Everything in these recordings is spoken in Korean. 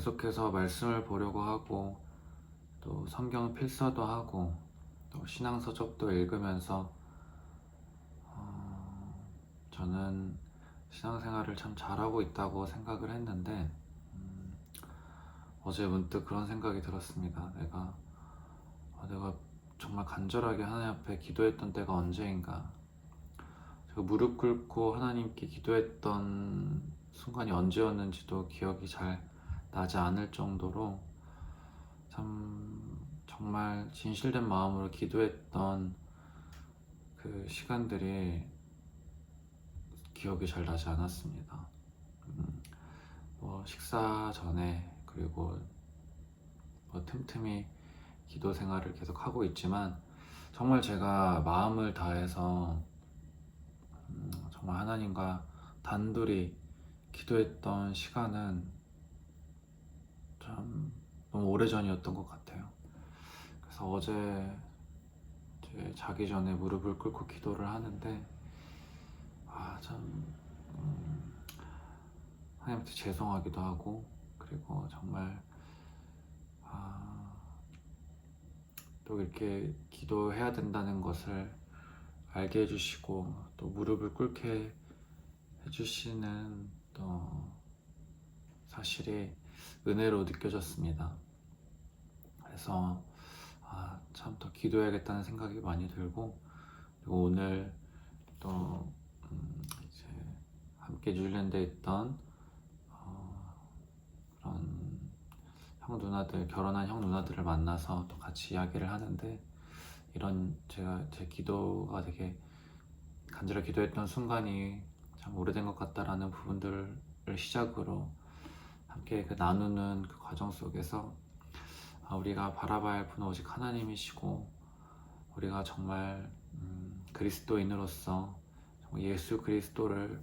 계속해서 말씀을 보려고 하고 또 성경 필서도 하고 또 신앙서적도 읽으면서 어, 저는 신앙생활을 참 잘하고 있다고 생각을 했는데 음, 어제 문득 그런 생각이 들었습니다. 내가 아, 내가 정말 간절하게 하나님 앞에 기도했던 때가 언제인가? 제가 무릎 꿇고 하나님께 기도했던 순간이 언제였는지도 기억이 잘 나지 않을 정도로 참 정말 진실된 마음으로 기도했던 그 시간들이 기억이 잘 나지 않았습니다. 음, 뭐 식사 전에 그리고 뭐 틈틈이 기도 생활을 계속 하고 있지만 정말 제가 마음을 다해서 음, 정말 하나님과 단둘이 기도했던 시간은 참 너무 오래전이었던 것 같아요. 그래서 어제 자기 전에 무릎을 꿇고 기도를 하는데 아참 음, 하나님한테 죄송하기도 하고 그리고 정말 아, 또 이렇게 기도해야 된다는 것을 알게 해주시고 또 무릎을 꿇게 해주시는 또 사실이 은혜로 느껴졌습니다. 그래서 아, 참 더 기도해야겠다는 생각이 많이 들고 그리고 오늘 또 음, 이제 함께 뉴질랜드에 있던 어, 그런 형 누나들 결혼한 형 누나들을 만나서 또 같이 이야기를 하는데 이런 제가 제 기도가 되게 간절히 기도했던 순간이 참 오래된 것 같다라는 부분들을 시작으로 함께 그 나누는 그 과정 속에서 아, 우리가 바라봐야 할 분은 오직 하나님이시고 우리가 정말 음, 그리스도인으로서 예수 그리스도를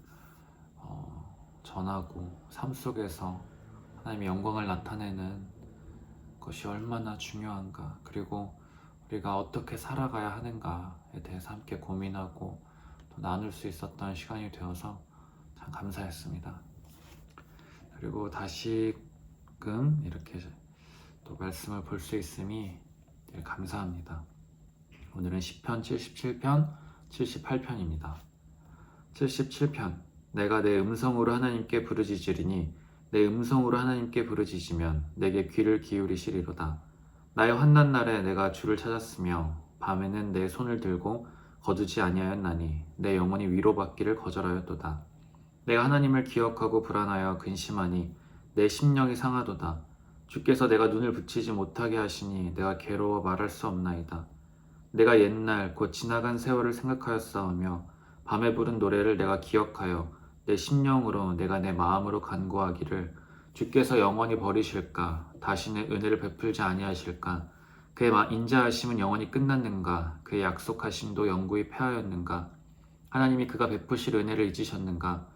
어, 전하고 삶 속에서 하나님의 영광을 나타내는 것이 얼마나 중요한가 그리고 우리가 어떻게 살아가야 하는가에 대해서 함께 고민하고 또 나눌 수 있었던 시간이 되어서 참 감사했습니다. 그리고 다시금 이렇게 또 말씀을 볼 수 있음이 늘 감사합니다. 오늘은 10편 77편 78편입니다. 77편 내가 내 음성으로 하나님께 부르짖으리니 내 음성으로 하나님께 부르짖으면 내게 귀를 기울이시리로다. 나의 환난 날에 내가 주를 찾았으며 밤에는 내 손을 들고 거두지 아니하였나니 내 영혼이 위로받기를 거절하였도다. 내가 하나님을 기억하고 불안하여 근심하니 내 심령이 상하도다. 주께서 내가 눈을 붙이지 못하게 하시니 내가 괴로워 말할 수 없나이다. 내가 옛날 곧 지나간 세월을 생각하였사오며 밤에 부른 노래를 내가 기억하여 내 심령으로 내가 내 마음으로 간구하기를 주께서 영원히 버리실까? 다시는 은혜를 베풀지 아니하실까? 그의 인자하심은 영원히 끝났는가? 그의 약속하심도 영구히 패하였는가? 하나님이 그가 베푸실 은혜를 잊으셨는가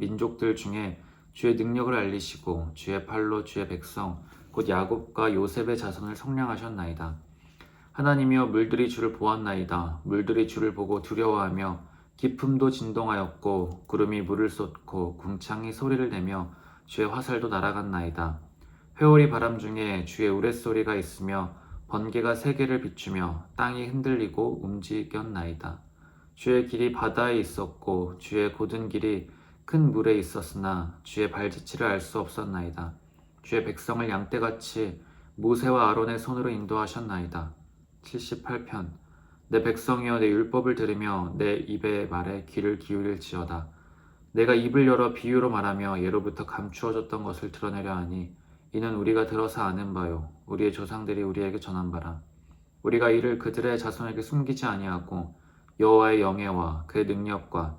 민족들 중에 주의 능력을 알리시고 주의 팔로 주의 백성 곧 야곱과 요셉의 자손을 성량하셨나이다. 하나님이여 물들이 주를 보았나이다. 물들이 주를 보고 두려워하며 기품도 진동하였고 구름이 물을 쏟고 궁창이 소리를 내며 주의 화살도 날아갔나이다. 회오리 바람 중에 주의 우레소리가 있으며 번개가 세계를 비추며 땅이 흔들리고 움직였나이다. 주의 길이 바다에 있었고 주의 고든 길이 큰 물에 있었으나 주의 발자취를 알 수 없었나이다. 주의 백성을 양떼같이 모세와 아론의 손으로 인도하셨나이다. 78편 내 백성이여 내 율법을 들으며 내 입의 말에 귀를 기울일지어다. 내가 입을 열어 비유로 말하며 예로부터 감추어졌던 것을 드러내려 하니 이는 우리가 들어서 아는 바요 우리의 조상들이 우리에게 전한 바라. 우리가 이를 그들의 자손에게 숨기지 아니하고 여호와의 영예와 그의 능력과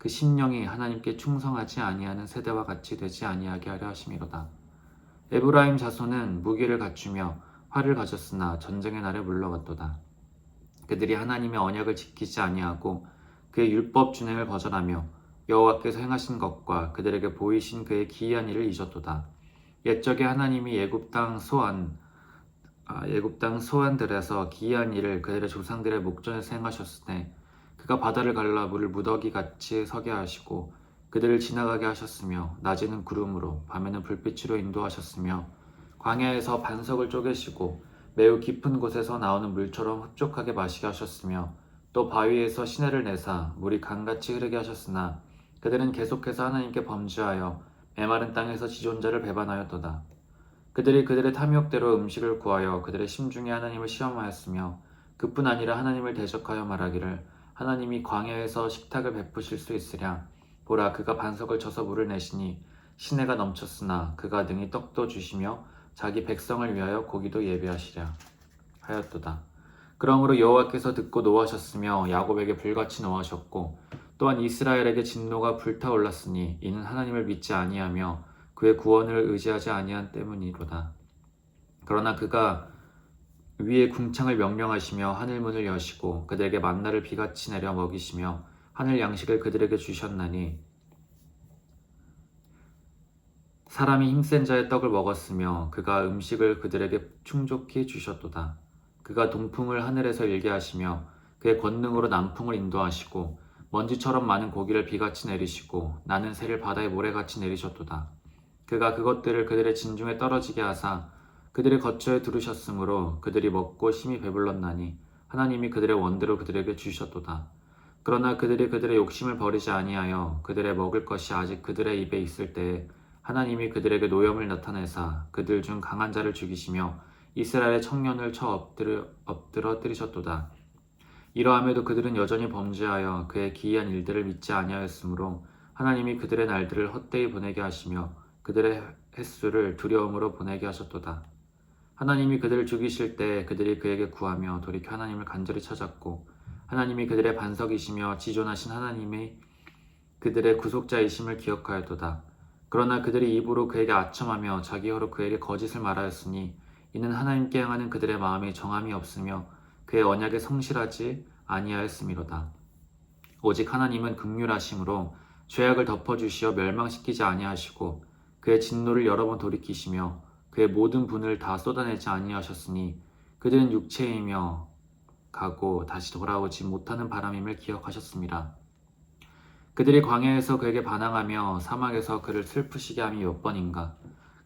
그 심령이 하나님께 충성하지 아니하는 세대와 같이 되지 아니하게 하려 하심이로다. 에브라임 자손은 무기를 갖추며 활을 가졌으나 전쟁의 날에 물러갔도다. 그들이 하나님의 언약을 지키지 아니하고 그의 율법 준행을 거절하며 여호와께서 행하신 것과 그들에게 보이신 그의 기이한 일을 잊었도다. 옛적에 하나님이 예굽 땅 소안 아, 예굽 땅 소안들에서 기이한 일을 그들의 조상들의 목전에서 행하셨을 때 그가 바다를 갈라 물을 무더기 같이 서게 하시고 그들을 지나가게 하셨으며 낮에는 구름으로 밤에는 불빛으로 인도하셨으며 광야에서 반석을 쪼개시고 매우 깊은 곳에서 나오는 물처럼 흡족하게 마시게 하셨으며 또 바위에서 시내를 내사 물이 강같이 흐르게 하셨으나 그들은 계속해서 하나님께 범죄하여 메마른 땅에서 지존자를 배반하였도다. 그들이 그들의 탐욕대로 음식을 구하여 그들의 심중에 하나님을 시험하였으며 그뿐 아니라 하나님을 대적하여 말하기를 하나님이 광야에서 식탁을 베푸실 수 있으랴 보라 그가 반석을 쳐서 물을 내시니 시내가 넘쳤으나 그가 능히 떡도 주시며 자기 백성을 위하여 고기도 예비하시랴 하였도다. 그러므로 여호와께서 듣고 노하셨으며 야곱에게 불같이 노하셨고 또한 이스라엘에게 진노가 불타올랐으니 이는 하나님을 믿지 아니하며 그의 구원을 의지하지 아니한 때문이로다. 그러나 그가 위에 궁창을 명령하시며 하늘 문을 여시고 그들에게 만나를 비같이 내려 먹이시며 하늘 양식을 그들에게 주셨나니 사람이 힘센 자의 떡을 먹었으며 그가 음식을 그들에게 충족히 주셨도다. 그가 동풍을 하늘에서 일게 하시며 그의 권능으로 남풍을 인도하시고 먼지처럼 많은 고기를 비같이 내리시고 나는 새를 바다의 모래같이 내리셨도다. 그가 그것들을 그들의 진중에 떨어지게 하사 그들의 거처에 두르셨으므로 그들이 먹고 심히 배불렀나니 하나님이 그들의 원대로 그들에게 주셨도다. 그러나 그들이 그들의 욕심을 버리지 아니하여 그들의 먹을 것이 아직 그들의 입에 있을 때에 하나님이 그들에게 노염을 나타내사 그들 중 강한 자를 죽이시며 이스라엘의 청년을 쳐 엎드려, 엎드러뜨리셨도다. 이러함에도 그들은 여전히 범죄하여 그의 기이한 일들을 믿지 아니하였으므로 하나님이 그들의 날들을 헛되이 보내게 하시며 그들의 횟수를 두려움으로 보내게 하셨도다. 하나님이 그들을 죽이실 때 그들이 그에게 구하며 돌이켜 하나님을 간절히 찾았고 하나님이 그들의 반석이시며 지존하신 하나님의 그들의 구속자이심을 기억하였도다. 그러나 그들이 입으로 그에게 아첨하며 자기 혀로 그에게 거짓을 말하였으니 이는 하나님께 향하는 그들의 마음이 정함이 없으며 그의 언약에 성실하지 아니하였음이로다. 오직 하나님은 극률하심으로 죄악을 덮어주시어 멸망시키지 아니하시고 그의 진노를 여러 번 돌이키시며 그의 모든 분을 다 쏟아내지 아니하셨으니 그들은 육체이며 가고 다시 돌아오지 못하는 바람임을 기억하셨습니다. 그들이 광야에서 그에게 반항하며 사막에서 그를 슬프시게 함이 몇 번인가.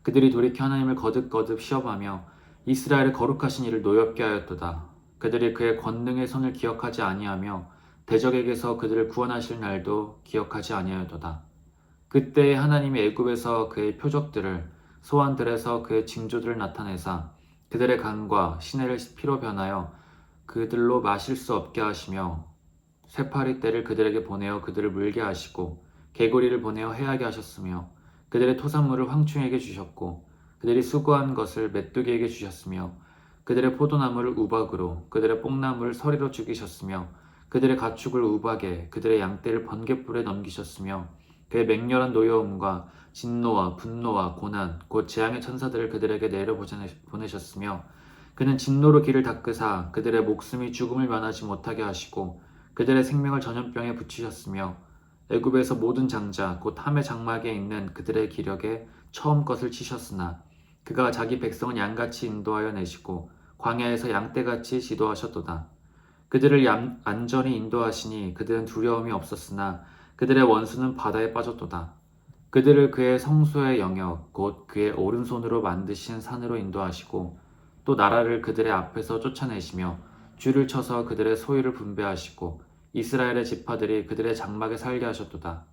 그들이 돌이켜 하나님을 거듭거듭 시험하며 이스라엘의 거룩하신 이를 노엽게 하였도다. 그들이 그의 권능의 손을 기억하지 아니하며 대적에게서 그들을 구원하실 날도 기억하지 아니하였도다. 그때 하나님이 애굽에서 그의 표적들을 소환들에서 그의 징조들을 나타내사 그들의 간과 시내를 피로 변하여 그들로 마실 수 없게 하시며 쇠파리 떼를 그들에게 보내어 그들을 물게 하시고 개구리를 보내어 해하게 하셨으며 그들의 토산물을 황충에게 주셨고 그들이 수고한 것을 메뚜기에게 주셨으며 그들의 포도나무를 우박으로 그들의 뽕나무를 서리로 죽이셨으며 그들의 가축을 우박에 그들의 양떼를 번개불에 넘기셨으며 그의 맹렬한 노여움과 진노와 분노와 고난 곧 재앙의 천사들을 그들에게 내려 보내셨으며 그는 진노로 길을 닦으사 그들의 목숨이 죽음을 면하지 못하게 하시고 그들의 생명을 전염병에 붙이셨으며 애굽에서 모든 장자 곧 함의 장막에 있는 그들의 기력에 처음 것을 치셨으나 그가 자기 백성은 양같이 인도하여 내시고 광야에서 양떼같이 지도하셨도다. 그들을 양, 안전히 인도하시니 그들은 두려움이 없었으나 그들의 원수는 바다에 빠졌도다. 그들을 그의 성소의 영역 곧 그의 오른손으로 만드신 산으로 인도하시고 또 나라를 그들의 앞에서 쫓아내시며 줄을 쳐서 그들의 소유를 분배하시고 이스라엘의 지파들이 그들의 장막에 살게 하셨도다.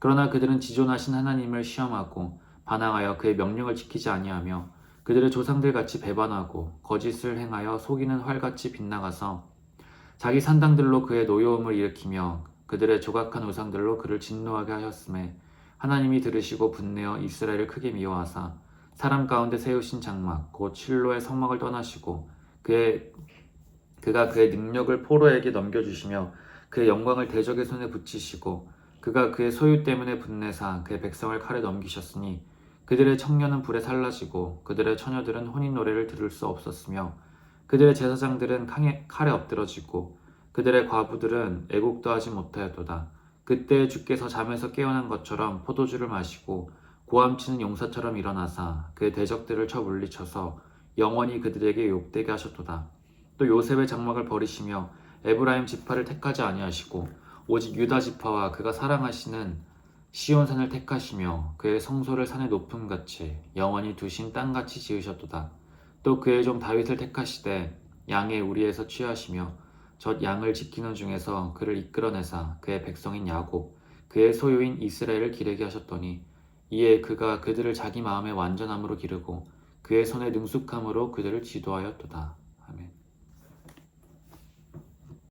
그러나 그들은 지존하신 하나님을 시험하고 반항하여 그의 명령을 지키지 아니하며 그들의 조상들 같이 배반하고 거짓을 행하여 속이는 활같이 빗나가서 자기 산당들로 그의 노여움을 일으키며 그들의 조각한 우상들로 그를 진노하게 하셨음에 하나님이 들으시고 분내어 이스라엘을 크게 미워하사 사람 가운데 세우신 장막 곧 실로의 성막을 떠나시고 그의 그가 그의 능력을 포로에게 넘겨주시며 그의 영광을 대적의 손에 붙이시고 그가 그의 소유 때문에 분내사 그의 백성을 칼에 넘기셨으니 그들의 청년은 불에 살라지고 그들의 처녀들은 혼인 노래를 들을 수 없었으며 그들의 제사장들은 칼에 엎드러지고 그들의 과부들은 애국도 하지 못하였도다. 그때 주께서 잠에서 깨어난 것처럼 포도주를 마시고 고함치는 용사처럼 일어나사 그의 대적들을 쳐 물리쳐서 영원히 그들에게 욕되게 하셨도다. 또 요셉의 장막을 버리시며 에브라임 지파를 택하지 아니하시고 오직 유다 지파와 그가 사랑하시는 시온산을 택하시며 그의 성소를 산의 높음 같이 영원히 두신 땅 같이 지으셨도다. 또 그의 종 다윗을 택하시되 양의 우리에서 취하시며 젖 양을 지키는 중에서 그를 이끌어내사 그의 백성인 야곱 그의 소유인 이스라엘을 기르게 하셨더니 이에 그가 그들을 자기 마음의 완전함으로 기르고 그의 손의 능숙함으로 그들을 지도하였도다.